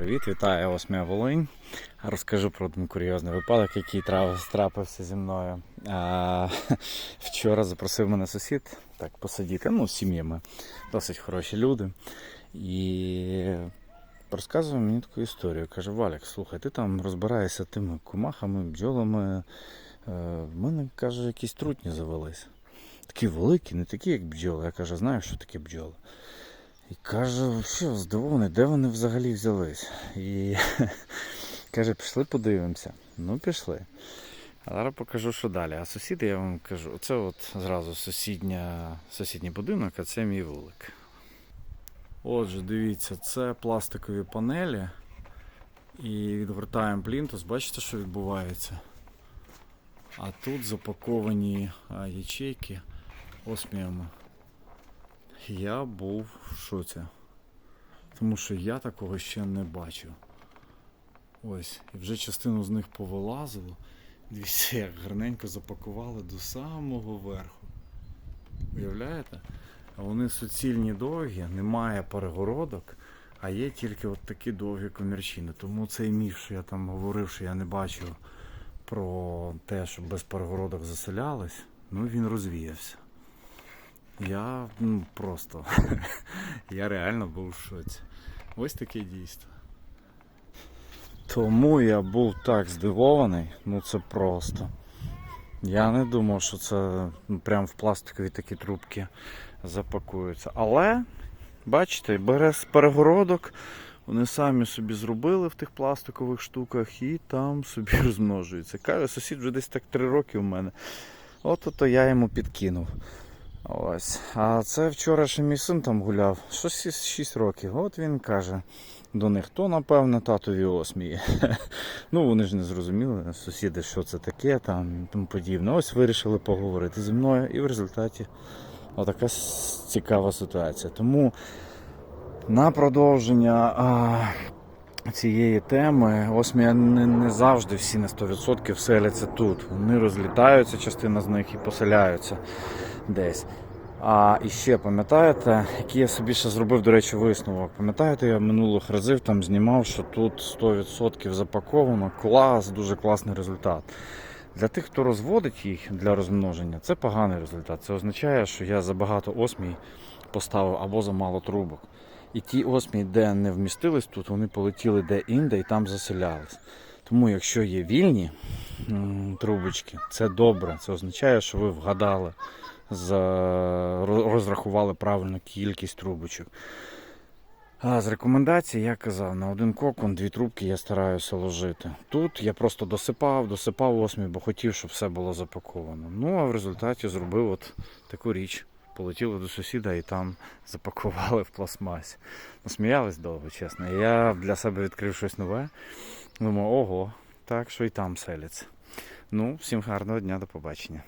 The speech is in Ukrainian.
привіт! Вітаю ось моя Волинь. Розкажу про один курйозний випадок, який трапився зі мною. А, вчора запросив мене сусід так посидіти, ну, з сім'ями, досить хороші люди. І розказував мені таку історію. Каже, Валік, слухай, ти там розбираєшся тими кумахами, бджолами. Е, В мене, каже, якісь трутні завелись. Такі великі, не такі, як бджоли. Я кажу, знаю, що таке бджоли. І каже, що здивований, де вони взагалі взялись? І каже, пішли подивимося. Ну, пішли. А зараз покажу, що далі. А сусіди, я вам кажу, це от зразу сусідня, сусідній будинок, а це мій вулик. Отже, дивіться, це пластикові панелі. І відгортаємо плінтус. Бачите, що відбувається? А тут запаковані ячейки осміями. Я був в шоці. Тому що я такого ще не бачив. Ось, і вже частину з них повилазило. Дивіться, як гарненько запакували до самого верху. Уявляєте? А вони суцільні довгі, немає перегородок, а є тільки от такі довгі комірчини. Тому цей міф, що я там говорив, що я не бачив про те, що без перегородок заселялись, ну він розвіявся. Я ну, просто. я реально був в шоці. Ось таке дійство. Тому я був так здивований, ну це просто. Я не думав, що це ну, прям в пластикові такі трубки запакуються. Але, бачите, без перегородок вони самі собі зробили в тих пластикових штуках і там собі розмножуються. Каже, сусід вже десь так три роки у мене. От то я йому підкинув. Ось. А це вчора ще мій син там гуляв. Щось 6 років. От він каже до них, то напевно татові осмії. ну вони ж не зрозуміли, сусіди, що це таке там і тому подібне. Ось вирішили поговорити зі мною, і в результаті отака цікава ситуація. Тому на продовження а, цієї теми, осмія не, не завжди всі на 100% селяться тут. Вони розлітаються, частина з них і поселяються десь. А і ще пам'ятаєте, який я собі ще зробив, до речі, висновок. Пам'ятаєте, я минулих разів там знімав, що тут 100% запаковано. Клас, дуже класний результат. Для тих, хто розводить їх для розмноження, це поганий результат. Це означає, що я забагато осмій поставив або замало трубок. І ті осмії, де не вмістились тут, вони полетіли де-інде і там заселялись. Тому, якщо є вільні трубочки, це добре. Це означає, що ви вгадали розрахували правильну кількість трубочок. А з рекомендацій я казав, на один кокон дві трубки я стараюся ложити. Тут я просто досипав, досипав осмій, бо хотів, щоб все було запаковано. Ну а в результаті зробив от таку річ. Полетіли до сусіда і там запакували в пластмасі. Насміялись довго, чесно. Я для себе відкрив щось нове. Думаю, ого, так що і там селяться. Ну, всім гарного дня, до побачення.